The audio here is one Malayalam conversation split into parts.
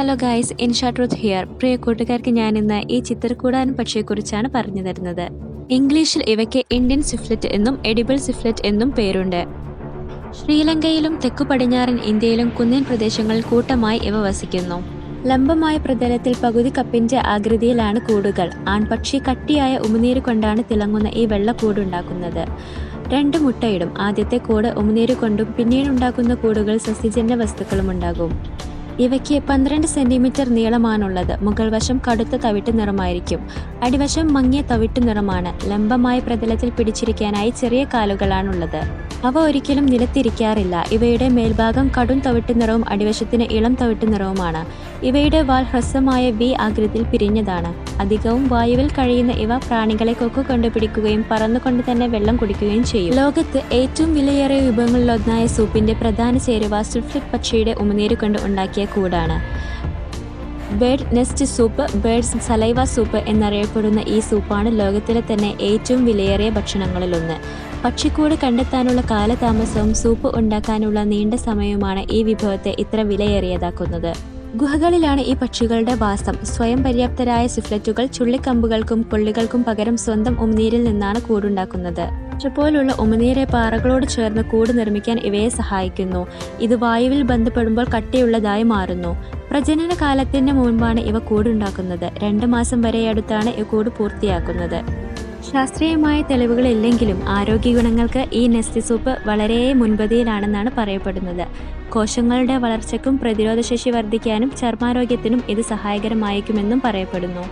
ഹലോ ഗായ്സ് ഇൻഷാട്രൂത്ത് ഹിയർ പ്രിയ കൂട്ടുകാർക്ക് ഞാൻ ഇന്ന് ഈ ചിത്രക്കൂടാൻ പക്ഷിയെക്കുറിച്ചാണ് പറഞ്ഞു തരുന്നത്. ഇംഗ്ലീഷിൽ ഇവയ്ക്ക് ഇന്ത്യൻ സിഫ്ലറ്റ് എന്നും എഡിബിൾ സിഫ്ലറ്റ് എന്നും പേരുണ്ട്. ശ്രീലങ്കയിലും തെക്കു പടിഞ്ഞാറൻ ഇന്ത്യയിലും കുന്നിൻ പ്രദേശങ്ങളിൽ കൂട്ടമായി ഇവ വസിക്കുന്നു. ലംബമായ പ്രതലത്തിൽ പകുതി കപ്പിന്റെ ആകൃതിയിലാണ് കൂടുകൾ. ആൺപക്ഷി കട്ടിയായ ഉമിനീര് കൊണ്ടാണ് തിളങ്ങുന്ന ഈ വെള്ളക്കൂടുണ്ടാക്കുന്നത് രണ്ട് മുട്ടയിടും. ആദ്യത്തെ കൂട് ഉമിനീര് കൊണ്ടും പിന്നീട് ഉണ്ടാക്കുന്ന കൂടുകൾ സസ്യജന്യ വസ്തുക്കളും ഉണ്ടാകും. ഇവയ്ക്ക് പന്ത്രണ്ട് സെന്റിമീറ്റർ നീളമാണുള്ളത്. മുകൾവശം കടുത്ത തവിട്ട് നിറമായിരിക്കും. അടിവശം മങ്ങിയ തവിട്ട് നിറമാണ്. ലംബമായ പ്രതലത്തിൽ പിടിച്ചിരിക്കാനായി ചെറിയ കാലുകളാണുള്ളത്. അവ ഒരിക്കലും നിലത്തിരിക്കാറില്ല. ഇവയുടെ മേൽഭാഗം കടും തവിട്ട് നിറവും അടിവശത്തിന് ഇളം തവിട്ട് നിറവുമാണ്. ഇവയുടെ വാൽ ഹ്രസ്വമായ വി ആകൃതിയിൽ പിരിഞ്ഞതാണ്. അധികവും വായുവിൽ കഴിയുന്ന ഇവ പ്രാണികളെ കൊക്കു കൊണ്ടുപിടിക്കുകയും പറന്നുകൊണ്ട് തന്നെ വെള്ളം കുടിക്കുകയും ചെയ്യും. ലോകത്ത് ഏറ്റവും വിലയേറിയ വിഭവങ്ങളിലൊന്നായ സൂപ്പിന്റെ പ്രധാന ചേരുവ സുൽഫ്ലിക് പക്ഷിയുടെ ഉമിനീര് കൊണ്ട് ഉണ്ടാക്കിയ കൂടാണ്. Bird nest soup birds saliva soup എന്നറിയപ്പെടുന്ന ഈ സൂപ്പാണ് ലോകത്തിലെ തന്നെ ഏറ്റവും വിലയേറിയ ഭക്ഷണങ്ങളിലൊന്ന്. പക്ഷിക്കൂട് കണ്ടെത്താനുള്ള കാലതാമസവും സൂപ്പ് ഉണ്ടാക്കാനുള്ള നീണ്ട സമയവുമാണ് ഈ വിഭവത്തെ ഇത്ര വിലയേറിയതാക്കുന്നത്. ഗുഹകളിലാണ് ഈ പക്ഷികളുടെ വാസം. സ്വയം പര്യാപ്തരായ സിഫ്ലറ്റുകൾ ചുള്ളിക്കമ്പുകൾക്കും കൊള്ളികൾക്കും പകരം സ്വന്തം ഉമിനീരിൽ നിന്നാണ് കൂടുണ്ടാക്കുന്നത്. പോലുള്ള ഉമിനീരെ പാറകളോട് ചേർന്ന് കൂട് നിർമ്മിക്കാൻ ഇവയെ സഹായിക്കുന്നു. ഇത് വായുവിൽ ബന്ധപ്പെടുമ്പോൾ കട്ടിയുള്ളതായി മാറുന്നു. പ്രജനന കാലത്തിന് മുൻപാണ് ഇവ കൂടുണ്ടാക്കുന്നത്. രണ്ട് മാസം വരെ വരെയടുത്താണ് ഈ കൂട് പൂർത്തിയാക്കുന്നത്. ശാസ്ത്രീയമായ തെളിവുകളില്ലെങ്കിലും ആരോഗ്യ ഗുണങ്ങൾക്ക് ഈ നെസ്റ്റി സൂപ്പ് വളരെ മുൻപതിയിലാണെന്നാണ് പറയപ്പെടുന്നത്. കോശങ്ങളുടെ വളർച്ചയ്ക്കും പ്രതിരോധശേഷി വർദ്ധിക്കാനും ചർമാരോഗ്യത്തിനും ഇത് സഹായകരമായേക്കുമെന്നും പറയപ്പെടുന്നു.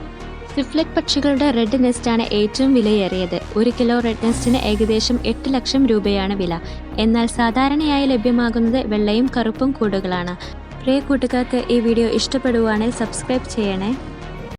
സിഫ്ലറ്റ് പക്ഷികളുടെ റെഡ് നെസ്റ്റാണ് ഏറ്റവും വിലയേറിയത്. ഒരു കിലോ റെഡ് നെസ്റ്റിന് ഏകദേശം എട്ട് ലക്ഷം രൂപയാണ് വില. എന്നാൽ സാധാരണയായി ലഭ്യമാകുന്നത് വെള്ളയും കറുപ്പും കൂടുകളാണ്. പ്രിയ കൂട്ടുകാർക്ക് ഈ വീഡിയോ ഇഷ്ടപ്പെടുവാണെങ്കിൽ സബ്സ്ക്രൈബ് ചെയ്യണേ.